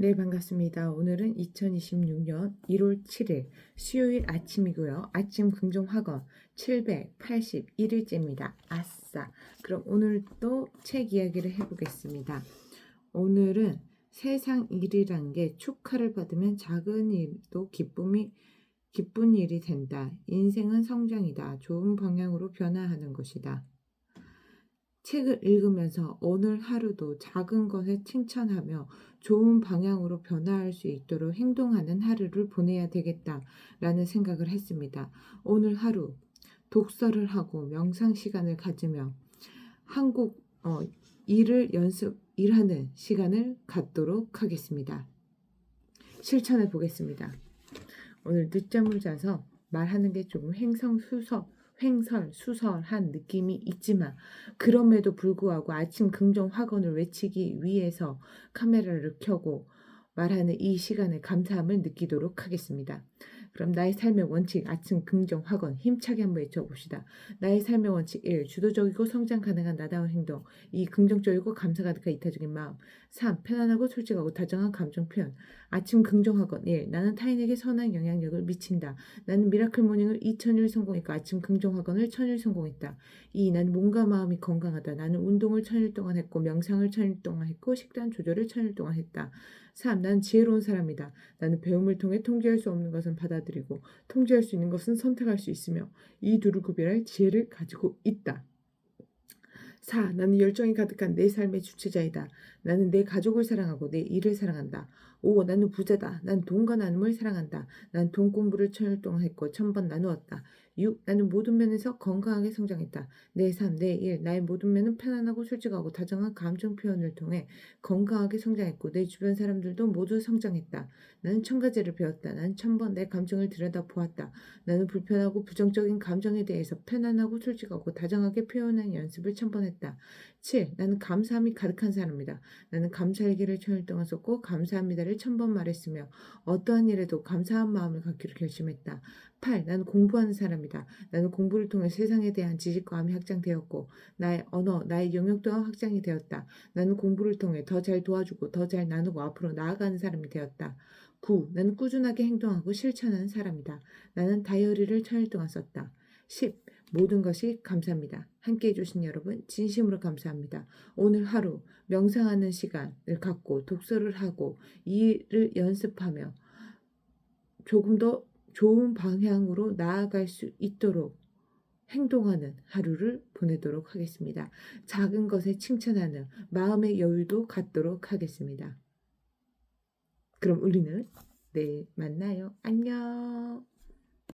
네, 반갑습니다. 오늘은 2026년 1월 7일 수요일 아침이고요. 아침 긍정 학원 781일째입니다. 아싸. 그럼 오늘도 책 이야기를 해보겠습니다. 오늘은 세상 일이란 게 축하를 받으면 작은 일도 기쁨이 기쁜 일이 된다. 인생은 성장이다. 좋은 방향으로 변화하는 것이다. 책을 읽으면서 오늘 하루도 작은 것에 칭찬하며 좋은 방향으로 변화할 수 있도록 행동하는 하루를 보내야 되겠다라는 생각을 했습니다. 오늘 하루 독서를 하고 명상 시간을 가지며 한국 어, 일을 연습 일하는 시간을 갖도록 하겠습니다. 실천해 보겠습니다. 오늘 늦잠을 자서 말하는 게 조금 횡성수서 횡설 수설한 느낌이 있지만 그럼에도 불구하고 아침 긍정 확언을 외치기 위해서 카메라를 켜고 말하는 이 시간에 감사함을 느끼도록 하겠습니다. 그럼 나의 삶의 원칙 아침 긍정 확언 힘차게 한번 외쳐봅시다. 나의 삶의 원칙 1. 주도적이고 성장 가능한 나다운 행동 2. 긍정적이고 감사 가득한 이타적인 마음 3. 편안하고 솔직하고 다정한 감정 표현 아침 긍정 확언 1. 나는 타인에게 선한 영향력을 미친다. 나는 미라클 모닝을 2000일 성공했고 아침 긍정 학원을 1000일 성공했다. 2. 나는 몸과 마음이 건강하다. 나는 운동을 1000일 동안 했고 명상을 1000일 동안 했고 식단 조절을 1000일 동안 했다. 3. 나는 지혜로운 사람이다. 나는 배움을 통해 통제할 수 없는 것은 받아들 이고 통제할 수 있는 것은 선택할 수 있으며 이 둘을 구별할 지혜를 가지고 있다. 4. 나는 열정이 가득한 내 삶의 주체자이다. 나는 내 가족을 사랑하고 내 일을 사랑한다. 5. 나는 부자다. 난 돈과 나눔을 사랑한다. 난 돈 공부를 천일 동안 했고 천번 나누었다. 6. 나는 모든 면에서 건강하게 성장했다. 내 삶, 내 일, 나의 모든 면은 편안하고 솔직하고 다정한 감정 표현을 통해 건강하게 성장했고 내 주변 사람들도 모두 성장했다. 나는 천 가지를 배웠다. 나는 천번 내 감정을 들여다 보았다. 나는 불편하고 부정적인 감정에 대해서 편안하고 솔직하고 다정하게 표현하는 연습을 천번 했다. 7. 나는 감사함이 가득한 사람이다. 나는 감사일기를 천일 동안 썼고 감사합니다를 천번 말했으며 어떠한 일에도 감사한 마음을 갖기로 결심했다. 8. 나는 공부하는 사람이다. 나는 공부를 통해 세상에 대한 지식과 함이 확장되었고 나의 언어, 나의 영역 또한 확장이 되었다. 나는 공부를 통해 더 잘 도와주고 더 잘 나누고 앞으로 나아가는 사람이 되었다. 9. 나는 꾸준하게 행동하고 실천하는 사람이다. 나는 다이어리를 천일 동안 썼다. 10. 모든 것이 감사합니다. 함께 해주신 여러분 진심으로 감사합니다. 오늘 하루 명상하는 시간을 갖고 독서를 하고 일을 연습하며 조금 더 좋은 방향으로 나아갈 수 있도록 행동하는 하루를 보내도록 하겠습니다. 작은 것에 칭찬하는 마음의 여유도 갖도록 하겠습니다. 그럼 우리는 내일 만나요. 안녕.